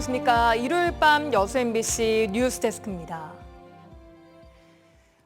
안녕하십니까. 일요일 밤 여수 MBC 뉴스데스크입니다.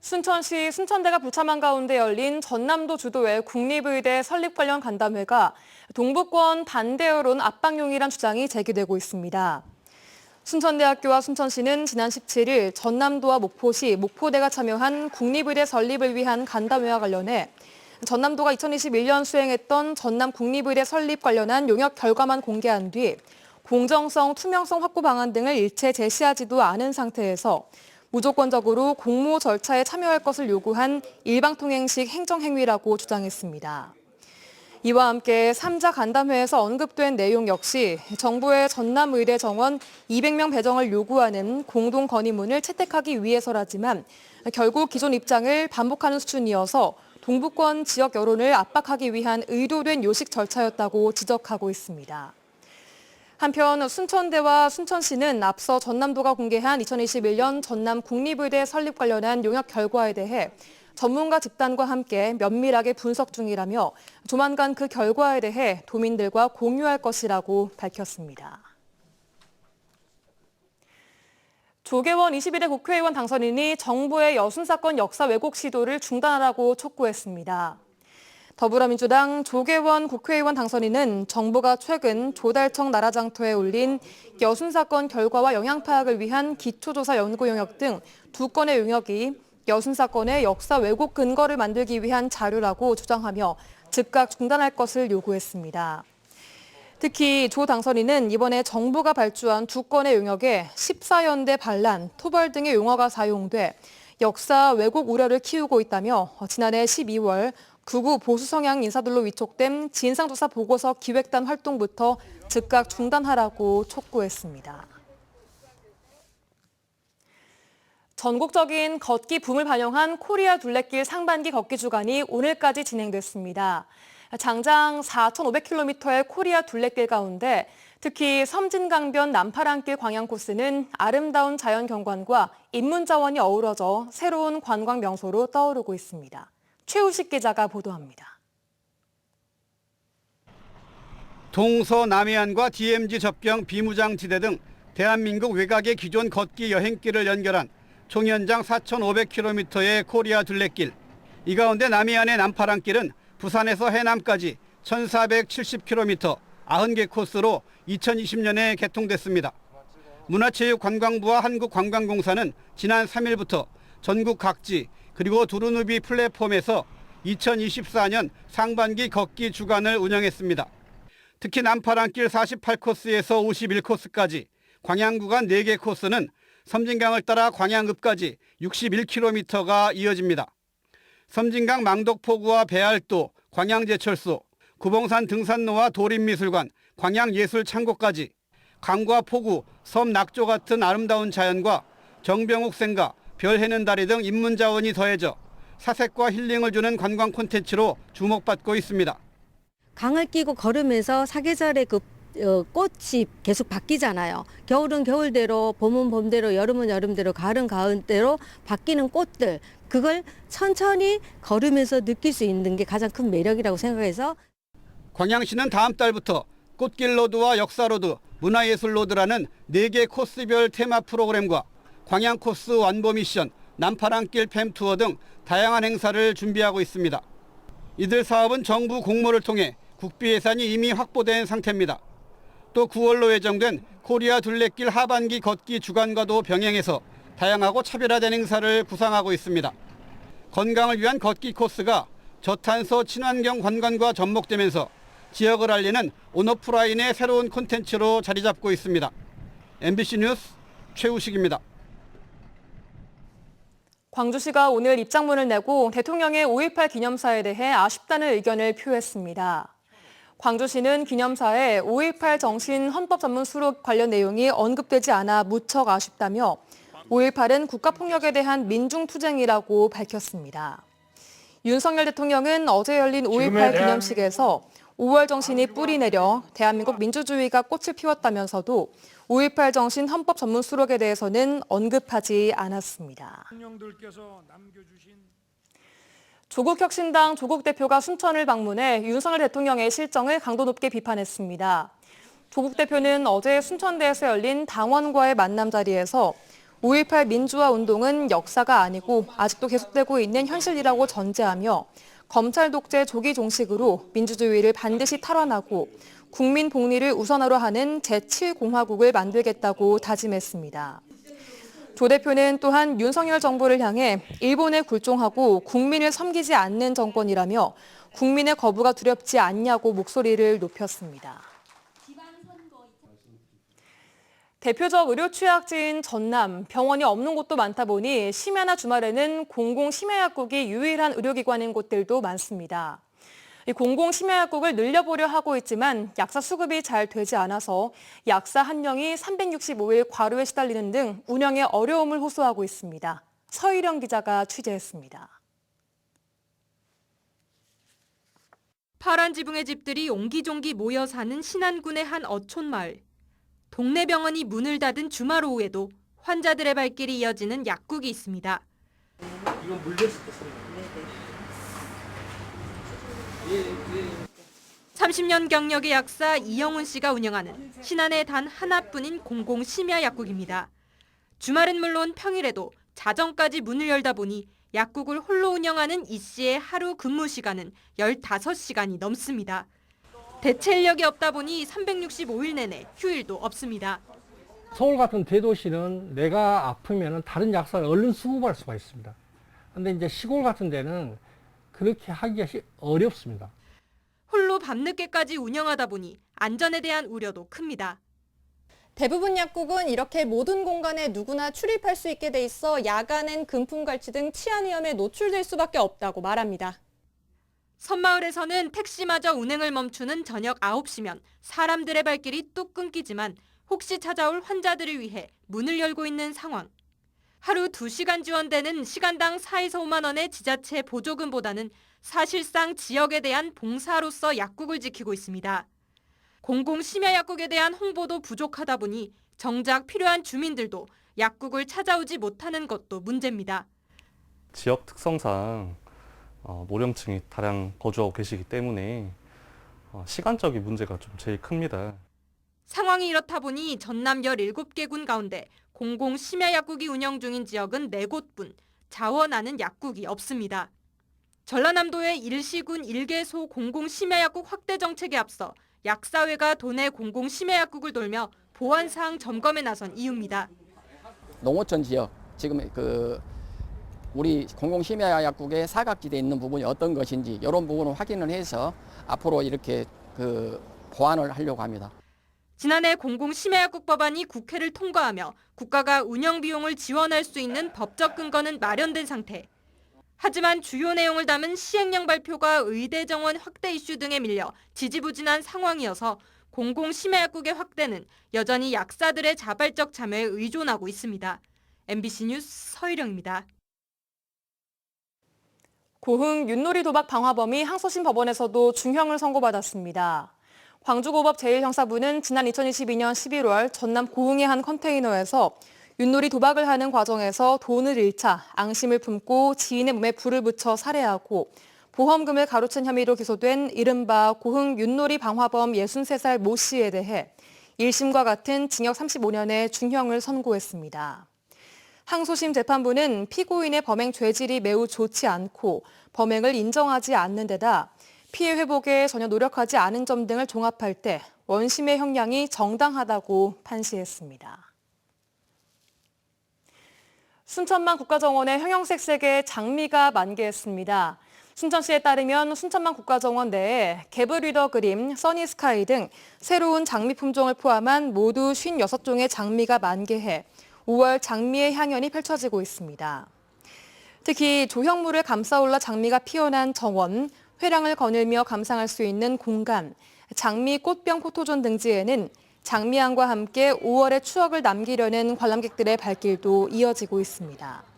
순천시 순천대가 불참한 가운데 열린 전남도 주도의 국립의대 설립 관련 간담회가 동북권 반대 여론 압박용이란 주장이 제기되고 있습니다. 순천대학교와 순천시는 지난 17일 전남도와 목포시, 목포대가 참여한 국립의대 설립을 위한 간담회와 관련해 전남도가 2021년 수행했던 전남 국립의대 설립 관련한 용역 결과만 공개한 뒤 공정성, 투명성 확보 방안 등을 일체 제시하지도 않은 상태에서 무조건적으로 공모 절차에 참여할 것을 요구한 일방통행식 행정행위라고 주장했습니다. 이와 함께 3자 간담회에서 언급된 내용 역시 정부의 전남의대 정원 200명 배정을 요구하는 공동 건의문을 채택하기 위해서라지만 결국 기존 입장을 반복하는 수준이어서 동북권 지역 여론을 압박하기 위한 의도된 요식 절차였다고 지적하고 있습니다. 한편 순천대와 순천시는 앞서 전남도가 공개한 2021년 전남 국립의대 설립 관련한 용역 결과에 대해 전문가 집단과 함께 면밀하게 분석 중이라며 조만간 그 결과에 대해 도민들과 공유할 것이라고 밝혔습니다. 조계원 21대 국회의원 당선인이 정부의 여순 사건 역사 왜곡 시도를 중단하라고 촉구했습니다. 더불어민주당 조계원 국회의원 당선인은 정부가 최근 조달청 나라장터에 올린 여순 사건 결과와 영향 파악을 위한 기초조사 연구 용역 등 두 건의 용역이 여순 사건의 역사 왜곡 근거를 만들기 위한 자료라고 주장하며 즉각 중단할 것을 요구했습니다. 특히 조 당선인은 이번에 정부가 발주한 두 건의 용역에 14연대 반란, 토벌 등의 용어가 사용돼 역사 왜곡 우려를 키우고 있다며 지난해 12월 극우 보수 성향 인사들로 위촉된 진상조사 보고서 기획단 활동부터 즉각 중단하라고 촉구했습니다. 전국적인 걷기 붐을 반영한 코리아 둘레길 상반기 걷기 주간이 오늘까지 진행됐습니다. 장장 4,500km의 코리아 둘레길 가운데 특히 섬진강변 남파랑길 광양 코스는 아름다운 자연 경관과 인문 자원이 어우러져 새로운 관광 명소로 떠오르고 있습니다. 최우식 기자가 보도합니다. 동서남해안과 DMZ 접경 비무장지대 등 대한민국 외곽의 기존 걷기 여행길을 연결한 총연장 4,500km의 코리아 둘레길. 이 가운데 남해안의 남파랑길은 부산에서 해남까지 1,470km 90개 코스로 2020년에 개통됐습니다. 문화체육관광부와 한국관광공사는 지난 3일부터 전국 각지 그리고 두루누비 플랫폼에서 2024년 상반기 걷기 주간을 운영했습니다. 특히 남파랑길 48코스에서 51코스까지 광양 구간 4개 코스는 섬진강을 따라 광양읍까지 61km가 이어집니다. 섬진강 망덕포구와 배알도, 광양제철소, 구봉산 등산로와 도림미술관, 광양예술창고까지 강과 포구, 섬 낙조 같은 아름다운 자연과 정병욱 생가, 별 해는 다리 등 인문 자원이 더해져 사색과 힐링을 주는 관광 콘텐츠로 주목받고 있습니다. 강을 끼고 걸으면서 사계절의 그 어, 꽃이 계속 바뀌잖아요. 겨울은 겨울대로, 봄은 봄대로, 여름은 여름대로, 가을은 가을대로 바뀌는 꽃들. 그걸 천천히 걸으면서 느낄 수 있는 게 가장 큰 매력이라고 생각해서 광양시는 다음 달부터 꽃길 로드와 역사 로드, 문화예술 로드라는 4개 코스별 테마 프로그램과 광양 코스 완보 미션, 남파랑길 팸 투어 등 다양한 행사를 준비하고 있습니다. 이들 사업은 정부 공모를 통해 국비 예산이 이미 확보된 상태입니다. 또 9월로 예정된 코리아 둘레길 하반기 걷기 주간과도 병행해서 다양하고 차별화된 행사를 구상하고 있습니다. 건강을 위한 걷기 코스가 저탄소 친환경 관광과 접목되면서 지역을 알리는 온오프라인의 새로운 콘텐츠로 자리 잡고 있습니다. MBC 뉴스 최우식입니다. 광주시가 오늘 입장문을 내고 대통령의 5.18 기념사에 대해 아쉽다는 의견을 표했습니다. 광주시는 기념사에 5.18 정신 헌법 전문 수록 관련 내용이 언급되지 않아 무척 아쉽다며 5.18은 국가폭력에 대한 민중투쟁이라고 밝혔습니다. 윤석열 대통령은 어제 열린 5.18 기념식에서 5월 정신이 뿌리 내려 대한민국 민주주의가 꽃을 피웠다면서도 5.18 정신 헌법 전문 수록에 대해서는 언급하지 않았습니다. 남겨주신 조국 혁신당 조국 대표가 순천을 방문해 윤석열 대통령의 실정을 강도 높게 비판했습니다. 조국 대표는 어제 순천대에서 열린 당원과의 만남 자리에서 5.18 민주화 운동은 역사가 아니고 아직도 계속되고 있는 현실이라고 전제하며 검찰 독재 조기 종식으로 민주주의를 반드시 탈환하고 국민 복리를 우선으로 하는 제7공화국을 만들겠다고 다짐했습니다. 조 대표는 또한 윤석열 정부를 향해 일본에 굴종하고 국민을 섬기지 않는 정권이라며 국민의 거부가 두렵지 않냐고 목소리를 높였습니다. 대표적 의료 취약지인 전남, 병원이 없는 곳도 많다 보니 심야나 주말에는 공공 심야약국이 유일한 의료기관인 곳들도 많습니다. 이 공공 심야약국을 늘려보려 하고 있지만 약사 수급이 잘 되지 않아서 약사 한 명이 365일 과로에 시달리는 등 운영에 어려움을 호소하고 있습니다. 서희령 기자가 취재했습니다. 파란 지붕의 집들이 옹기종기 모여 사는 신안군의 한 어촌 마을. 동네 병원이 문을 닫은 주말 오후에도 환자들의 발길이 이어지는 약국이 있습니다. 30년 경력의 약사 이영훈 씨가 운영하는 신안의 단 하나뿐인 공공 심야 약국입니다. 주말은 물론 평일에도 자정까지 문을 열다 보니 약국을 홀로 운영하는 이 씨의 하루 근무 시간은 15시간이 넘습니다. 대체 인력이 없다 보니 365일 내내 휴일도 없습니다. 서울 같은 대도시는 내가 아프면 다른 약사를 얼른 수급할 수가 있습니다. 근데 이제 시골 같은 데는 그렇게 하기가 시- 어렵습니다. 홀로 밤늦게까지 운영하다 보니 안전에 대한 우려도 큽니다. 대부분 약국은 이렇게 모든 공간에 누구나 출입할 수 있게 돼 있어 야간엔 금품갈취 등 치안 위험에 노출될 수밖에 없다고 말합니다. 섬마을에서는 택시마저 운행을 멈추는 저녁 9시면 사람들의 발길이 뚝 끊기지만 혹시 찾아올 환자들을 위해 문을 열고 있는 상황. 하루 2시간 지원되는 시간당 4에서 5만 원의 지자체 보조금보다는 사실상 지역에 대한 봉사로서 약국을 지키고 있습니다. 공공 심야 약국에 대한 홍보도 부족하다 보니 정작 필요한 주민들도 약국을 찾아오지 못하는 것도 문제입니다. 지역 특성상 어, 노령층이 다량 거주하고 계시기 때문에 어, 시간적인 문제가 좀 제일 큽니다. 상황이 이렇다 보니 전남 17개 군 가운데 공공 심야 약국이 운영 중인 지역은 4곳뿐 자원하는 약국이 없습니다. 전라남도의 일시군 1개소 공공 심야 약국 확대 정책에 앞서 약사회가 도내 공공 심야 약국을 돌며 보안 사항 점검에 나선 이유입니다. 농어촌 지역 지금 그 우리 공공심야약국의 사각지대에 있는 부분이 어떤 것인지 이런 부분을 확인을 해서 앞으로 이렇게 그 보완을 하려고 합니다. 지난해 공공 심야 약국 법안이 국회를 통과하며 국가가 운영 비용을 지원할 수 있는 법적 근거는 마련된 상태. 하지만 주요 내용을 담은 시행령 발표가 의대 정원 확대 이슈 등에 밀려 지지부진한 상황이어서 공공 심야 약국의 확대는 여전히 약사들의 자발적 참여에 의존하고 있습니다. MBC 뉴스 서희령입니다. 고흥 윷놀이 도박 방화범이 항소심 법원에서도 중형을 선고받았습니다. 광주고법 제1형사부는 지난 2022년 11월 전남 고흥의 한 컨테이너에서 윷놀이 도박을 하는 과정에서 돈을 잃자 앙심을 품고 지인의 몸에 불을 붙여 살해하고 보험금을 가로챈 혐의로 기소된 이른바 고흥 윷놀이 방화범 63살 모 씨에 대해 1심과 같은 징역 35년의 중형을 선고했습니다. 항소심 재판부는 피고인의 범행 죄질이 매우 좋지 않고 범행을 인정하지 않는 데다 피해 회복에 전혀 노력하지 않은 점 등을 종합할 때 원심의 형량이 정당하다고 판시했습니다. 순천만 국가정원의 형형색색의 장미가 만개했습니다. 순천시에 따르면 순천만 국가정원 내에 개브리더 그림, 써니스카이 등 새로운 장미 품종을 포함한 모두 56종의 장미가 만개해 5월 장미의 향연이 펼쳐지고 있습니다. 특히 조형물을 감싸올라 장미가 피어난 정원, 회랑을 거닐며 감상할 수 있는 공간, 장미 꽃병 포토존 등지에는 장미향과 함께 5월의 추억을 남기려는 관람객들의 발길도 이어지고 있습니다.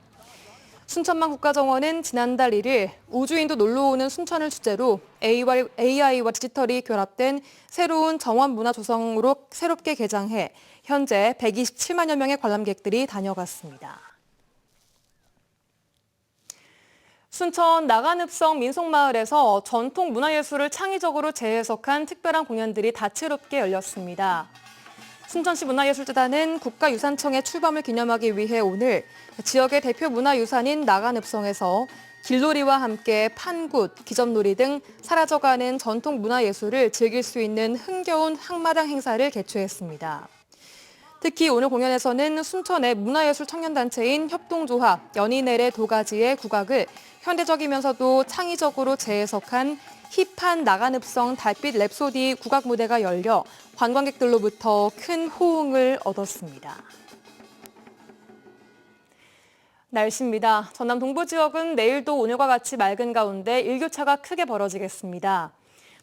순천만 국가정원은 지난달 1일 우주인도 놀러오는 순천을 주제로 AI와 디지털이 결합된 새로운 정원 문화 조성으로 새롭게 개장해 현재 127만여 명의 관람객들이 다녀갔습니다. 순천 나간읍성 민속마을에서 전통 문화예술을 창의적으로 재해석한 특별한 공연들이 다채롭게 열렸습니다. 순천시 문화예술재단은 국가유산청의 출범을 기념하기 위해 오늘 지역의 대표 문화유산인 나간읍성에서 길놀이와 함께 판굿, 기점놀이 등 사라져가는 전통 문화예술을 즐길 수 있는 흥겨운 항마당 행사를 개최했습니다. 특히 오늘 공연에서는 순천의 문화예술 청년단체인 협동조합 연인엘의 도가지의 국악을 현대적이면서도 창의적으로 재해석한 힙한 나간읍성 달빛 랩소디 국악 무대가 열려 관광객들로부터 큰 호응을 얻었습니다. 날씨입니다. 전남 동부 지역은 내일도 오늘과 같이 맑은 가운데 일교차가 크게 벌어지겠습니다.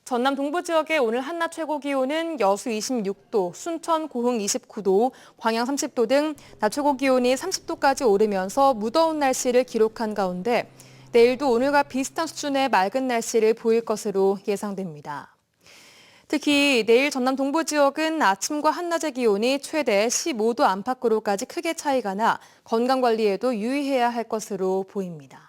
전남 동부 지역의 오늘 한낮 최고 기온은 여수 26도, 순천 고흥 29도, 광양 30도 등 낮 최고 기온이 30도까지 오르면서 무더운 날씨를 기록한 가운데 내일도 오늘과 비슷한 수준의 맑은 날씨를 보일 것으로 예상됩니다. 특히 내일 전남 동부 지역은 아침과 한낮의 기온이 최대 15도 안팎으로까지 크게 차이가 나 건강 관리에도 유의해야 할 것으로 보입니다.